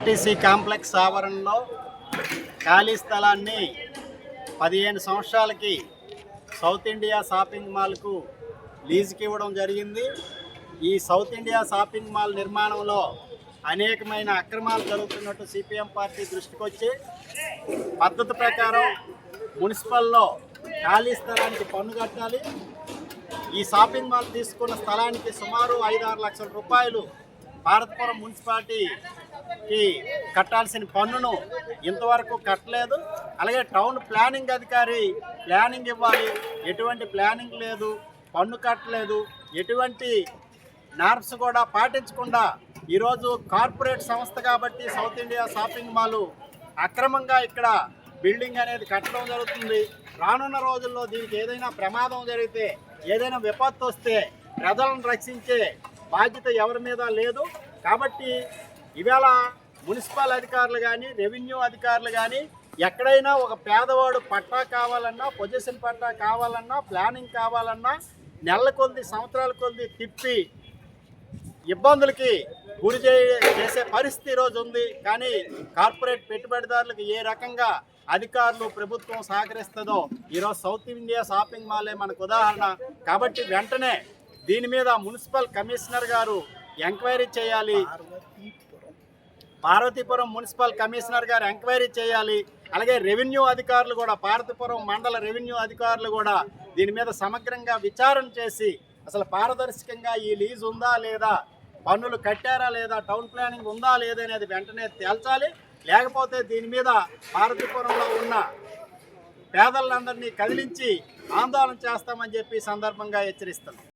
RTC complex ఆవరణలో ఖాళీ స్థలాన్ని పదిహేను సంవత్సరాలకి సౌత్ ఇండియా షాపింగ్ మాల్కు లీజుకి ఇవ్వడం జరిగింది. ఈ సౌత్ ఇండియా షాపింగ్ మాల్ నిర్మాణంలో అనేకమైన అక్రమాలు జరుగుతున్నట్టు సిపిఎం పార్టీ దృష్టికి వచ్చి పద్ధతి ప్రకారం మున్సిపల్లో ఖాళీ స్థలానికి పన్ను కట్టాలి. ఈ షాపింగ్ మాల్ తీసుకున్న స్థలానికి సుమారు ఐదు ఆరు లక్షల రూపాయలు భారతపురం మున్సిపాలిటీకి కట్టాల్సిన పన్నును ఇంతవరకు కట్టలేదు. అలాగే టౌన్ ప్లానింగ్ అధికారి ప్లానింగ్ ఇవ్వాలి. ఎటువంటి ప్లానింగ్ లేదు. పన్ను కట్టలేదు. ఎటువంటి నార్మ్స్ కూడా పాటించకుండా ఈరోజు కార్పొరేట్ సంస్థ కాబట్టి సౌత్ ఇండియా షాపింగ్ మాల్ అక్రమంగా ఇక్కడ బిల్డింగ్ అనేది కట్టడం జరుగుతుంది. రానున్న రోజుల్లో దీనికి ఏదైనా ప్రమాదం జరిగితే ఏదైనా విపత్తు వస్తే ప్రజలను రక్షించే బాధ్యత ఎవరి మీద లేదు. కాబట్టి ఇవాళ మున్సిపల్ అధికారులు కానీ రెవెన్యూ అధికారులు కానీ ఎక్కడైనా ఒక పేదవాడు పట్టా కావాలన్నా పొజిషన్ పట్టా కావాలన్నా ప్లానింగ్ కావాలన్నా నెల కొద్ది సంవత్సరాల కొద్ది తిప్పి ఇబ్బందులకి గురి చేసే పరిస్థితి ఈరోజు ఉంది. కానీ కార్పొరేట్ పెట్టుబడిదారులకు ఏ రకంగా అధికారులు ప్రభుత్వం సహకరిస్తుందో ఈరోజు సౌత్ ఇండియా షాపింగ్ మాలే మనకు ఉదాహరణ. కాబట్టి వెంటనే దీని మీద మున్సిపల్ కమిషనర్ గారు ఎంక్వైరీ చేయాలి. పార్వతీపురం మున్సిపల్ కమిషనర్ గారు ఎంక్వైరీ చేయాలి. అలాగే రెవెన్యూ అధికారులు కూడా పార్వతీపురం మండల రెవెన్యూ అధికారులు కూడా దీని మీద సమగ్రంగా విచారణ చేసి అసలు పారదర్శకంగా ఈ లీజ్ ఉందా లేదా పన్నులు కట్టారా లేదా టౌన్ ప్లానింగ్ ఉందా లేదా అనేది వెంటనే తేల్చాలి. లేకపోతే దీని మీద పార్వతీపురంలో ఉన్న పేదలందరినీ కదిలించి ఆందోళన చేస్తామని చెప్పి సందర్భంగా హెచ్చరిస్తున్నాం.